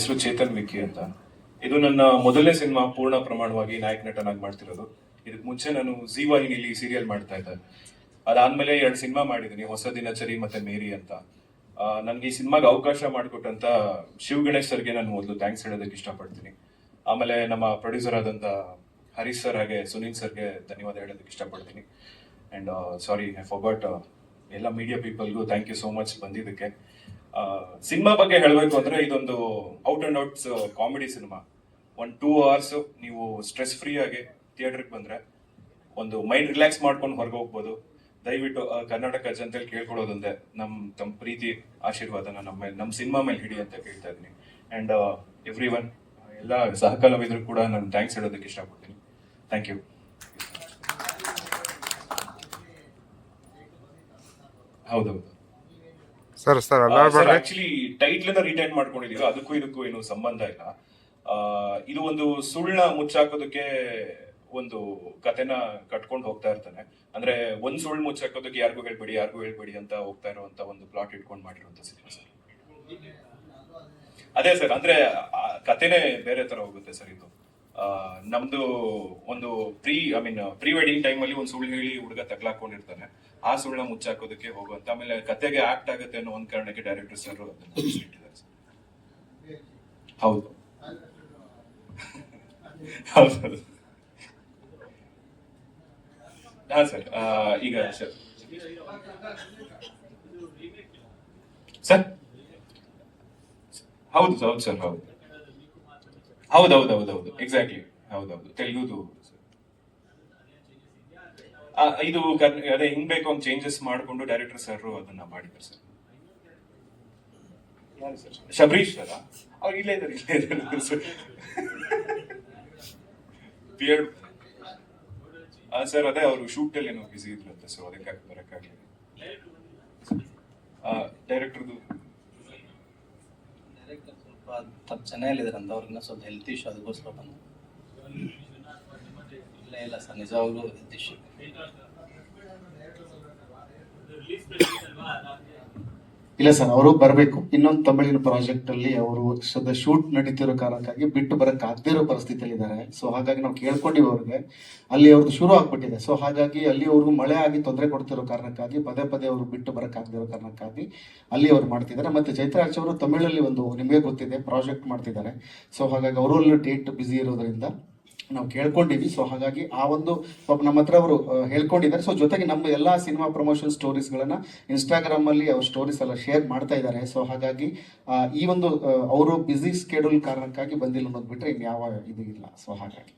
ಹೆಸರು ಚೇತನ್ ವಿಕ್ಕಿ ಅಂತ. ಇದು ನನ್ನ ಮೊದಲನೇ ಸಿನಿಮಾ ಪೂರ್ಣ ಪ್ರಮಾಣವಾಗಿ ನಾಯಕ ನಟನಾಗಿ ಮಾಡ್ತಿರೋದು. ಇದಕ್ಕೆ ಮುಂಚೆ ನಾನು ಜೀ ಸೀರಿಯಲ್ ಮಾಡ್ತಾ ಇದ್ದೆ. ಅದಾದ್ಮೇಲೆ ಎರಡು ಸಿನಿಮಾ ಮಾಡಿದ್ದೀನಿ, ಹೊಸ ದಿನಚರಿ ಮತ್ತೆ ಮೇರಿ ಅಂತ. ನನಗೆ ಈ ಸಿನಿಮಾಗೆ ಅವಕಾಶ ಮಾಡಿಕೊಟ್ಟಂತ ಶಿವ್ ಗಣೇಶ್ ಸರ್ಗೆ ನಾನು ಮೊದಲು ಥ್ಯಾಂಕ್ಸ್ ಹೇಳೋದಕ್ಕೆ ಇಷ್ಟಪಡ್ತೀನಿ. ಆಮೇಲೆ ನಮ್ಮ ಪ್ರೊಡ್ಯೂಸರ್ ಆದಂತ ಹರೀಶ್ ಸರ್ ಹಾಗೆ ಸುನೀಲ್ ಸರ್ಗೆ ಧನ್ಯವಾದ ಹೇಳೋದಕ್ಕೆ ಇಷ್ಟಪಡ್ತೀನಿ. ಅಂಡ್ ಸಾರಿ ಐ ಫಾರ್ಗಾಟ್ ಎಲ್ಲ ಮೀಡಿಯಾ ಪೀಪಲ್ಗೂ ಥ್ಯಾಂಕ್ ಯು ಸೋ ಮಚ್ ಬಂದಿದ್ದಕ್ಕೆ. ಸಿನಿಮಾ ಬಗ್ಗೆ ಹೇಳಬೇಕು ಅಂದ್ರೆ ಇದೊಂದು out and outs comedy cinema. ಒಂದು ಟೂ ಅವರ್ಸ್ ನೀವು ಸ್ಟ್ರೆಸ್ ಫ್ರೀ ಆಗಿ ಥಿಯೇಟರ್ಗೆ ಬಂದ್ರೆ ಒಂದು ಮೈಂಡ್ ರಿಲ್ಯಾಕ್ಸ್ ಮಾಡ್ಕೊಂಡು ಹೊರಗೆ ಹೋಗ್ಬೋದು. ದಯವಿಟ್ಟು ಕರ್ನಾಟಕ ಜನತೆಲಿ ಕೇಳ್ಕೊಳ್ಳೋದೊಂದೇ ನಮ್ ತಮ್ಮ ಪ್ರೀತಿ, ಆಶೀರ್ವಾದನ ನಮ್ಮ ಮೇಲೆ ನಮ್ಮ ಸಿನಿಮಾ ಮೇಲೆ ಹಿಡಿ ಅಂತ ಕೇಳ್ತಾ ಇದ್ದೀನಿ. ಅಂಡ್ ಎವ್ರಿ ಒನ್ ಎಲ್ಲ ಸಹಕಲಾವಿದ್ರು ಕೂಡ ನಾನು ಥ್ಯಾಂಕ್ಸ್ ಹೇಳೋದಕ್ಕೆ ಇಷ್ಟಪಡ್ತೀನಿ. ಥ್ಯಾಂಕ್ ಯು ಹೌದೌದು. Sir sir actually title retain ಮಾಡ್ಕೊಂಡಿದೀವಿ ಅದಕ್ಕೂ ಇದಕ್ಕೂ ಏನು ಸಂಬಂಧ ಇಲ್ಲ. ಆ, ಇದು ಒಂದು ಸುಳ್ಳ ಮುಚ್ಚಾಕೋದಕ್ಕೆ ಒಂದು ಕತೆನ ಕಟ್ಕೊಂಡು ಹೋಗ್ತಾ ಇರ್ತಾನೆ. ಅಂದ್ರೆ ಒಂದ್ ಸುಳ್ಳು ಮುಚ್ಚಾಕೋದಕ್ಕೆ ಯಾರಿಗೂ ಹೇಳ್ಬೇಡಿ ಯಾರಿಗೂ ಹೇಳ್ಬೇಡಿ ಅಂತ ಹೋಗ್ತಾ ಇರುವಂತ ಒಂದು ಪ್ಲಾಟ್ ಇಟ್ಕೊಂಡು ಮಾಡಿರುವಂತ ಸಿನಿಮಾ ಸರ್. ಅದೇ ಸರ್ ಅಂದ್ರೆ ಕತೆನೇ ಬೇರೆ ತರ ಹೋಗುತ್ತೆ ಸರ್ ಇದು. ನಮ್ದು ಒಂದು pre I mean pre wedding time ಅಲ್ಲಿ ಒಂದು ಸುಳ್ಳು ಹೇಳಿ ಹುಡುಗ ತಗ್ಲಾಕೊಂಡಿರ್ತಾನೆ. ಆ ಸುಳ್ಳ ಮುಚ್ಚಾಕೋದಕ್ಕೆ ಹೋಗುವಂತ, ಆಮೇಲೆ ಕತೆಗೆ ಆಕ್ಟ್ ಆಗುತ್ತೆ ಅನ್ನೋ ಒಂದು ಕಾರಣಕ್ಕೆ ಡೈರೆಕ್ಟರ್ ಸರ್. ಹೌದು. ಹೌದು. ಹಾ ಸರ್ ಈಗ ಸರ್. ಸರ್? ಹೌದು ಹೌದು ಸರ್, ಹೌದು. ಹೌದು ಹೌದು ಹೌದು ಹೌದು ಎಕ್ಸಾಕ್ಟ್ಲಿ ಹೌದೌದು ತೆಲುಗುದು ಇದು ಅದೇ ಹಿಂಗ್ ಬೇಕು ಅಂತ ಚೇಂಜಸ್ ಮಾಡಿಕೊಂಡು ಡೈರೆಕ್ಟರ್ ಸರ್ ಅದನ್ನ ಮಾಡಿದ್ರು ಸರ್ ಶಬರೀಶ್ ಸರ್ ಅವ್ರು ಇಲ್ಲೇ ಇದ್ದಾರೆ ಇಲ್ಲೇ ಇದ್ದಾರೆ ಸರ್ ಬಿಯರ್ಡ್ ಸರ್ ಅದೇ ಅವರು ಶೂಟ್ ಅಲ್ಲಿ ಏನೋ ಬಿಸಿ ಇದ್ರಂತೆ ಸೊ ಅದಕ್ಕೆ ಬರಕ್ಕಾಗಲಿಲ್ಲ. ಡೈರೆಕ್ಟರ್ದು ತಪ್ಪು ಚೆನ್ನಾಗಿದ್ದಾರಂತ ಅವ್ರಿಗಿನ್ನ ಸ್ವಲ್ಪ ಹೆಲ್ತ್ ಇಶ್ಯೂ ಅದಕ್ಕೋಸ್ಕರ ಬಂದು. ಇಲ್ಲ ಇಲ್ಲ ಸರ್ ನಿಜವಾಗ್ಲೂ ಹೆಲ್ತ್ ಇಶ್ಯೂ ಇಲ್ಲ ಸರ್, ಅವರು ಬರಬೇಕು. ಇನ್ನೊಂದು ತಮಿಳಿನ ಪ್ರಾಜೆಕ್ಟ್ ಅಲ್ಲಿ ಅವರು ಸದ ಶೂಟ್ ನಡೀತಿರೋ ಕಾರಣಕ್ಕಾಗಿ ಬಿಟ್ಟು ಬರಕ್ ಆಗದೇ ಇರೋ ಪರಿಸ್ಥಿತಿಯಲ್ಲಿ ಇದ್ದಾರೆ. ಸೊ ಹಾಗಾಗಿ ನಾವು ಕೇಳ್ಕೊಂಡಿವಿ ಅವ್ರಿಗೆ. ಅಲ್ಲಿ ಅವ್ರದ್ದು ಶುರು ಆಗ್ಬಿಟ್ಟಿದೆ. ಸೊ ಹಾಗಾಗಿ ಅಲ್ಲಿ ಅವ್ರಿಗೂ ಮಳೆ ಆಗಿ ತೊಂದರೆ ಕೊಡ್ತಿರೋ ಕಾರಣಕ್ಕಾಗಿ, ಪದೇ ಪದೇ ಅವರು ಬಿಟ್ಟು ಬರಕ್ ಆಗದೇ ಕಾರಣಕ್ಕಾಗಿ ಅಲ್ಲಿ ಅವ್ರು ಮಾಡ್ತಿದ್ದಾರೆ. ಮತ್ತೆ ಚೈತ್ರಾಜ್ ಅವರು ತಮಿಳಲ್ಲಿ ಒಂದು, ನಿಮಗೆ ಗೊತ್ತಿದೆ ಪ್ರಾಜೆಕ್ಟ್ ಮಾಡ್ತಿದ್ದಾರೆ. ಸೊ ಹಾಗಾಗಿ ಅವರು ಅಲ್ಲಿ ಡೇಟ್ ಬ್ಯುಸಿ ಇರೋದ್ರಿಂದ ನಾವು ಕೇಳ್ಕೊಂಡಿವಿ ಸೊ ಹಾಗಾಗಿ ಆ ಒಂದು, ಪಾಪ ನಮ್ಮ ಹತ್ರ ಅವರು ಹೇಳ್ಕೊಂಡಿದ್ದಾರೆ. ಸೊ ಜೊತೆಗೆ ನಮ್ಮ ಎಲ್ಲಾ ಸಿನಿಮಾ ಪ್ರಮೋಷನ್ ಸ್ಟೋರೀಸ್ಗಳನ್ನು ಇನ್ಸ್ಟಾಗ್ರಾಮಲ್ಲಿ ಅವ್ರ ಸ್ಟೋರೀಸ್ ಎಲ್ಲ ಶೇರ್ ಮಾಡ್ತಾ ಇದ್ದಾರೆ. ಸೊ ಹಾಗಾಗಿ ಈ ಒಂದು ಅವರು ಬ್ಯುಸಿ ಸ್ಕೆಡ್ಯೂಲ್ ಕಾರಣಕ್ಕಾಗಿ ಬಂದಿಲ್ಲ ಅನ್ನೋದು ಬಿಟ್ರೆ ಇನ್ಯಾವ ಇದು ಇಲ್ಲ. ಸೊ ಹಾಗಾಗಿ.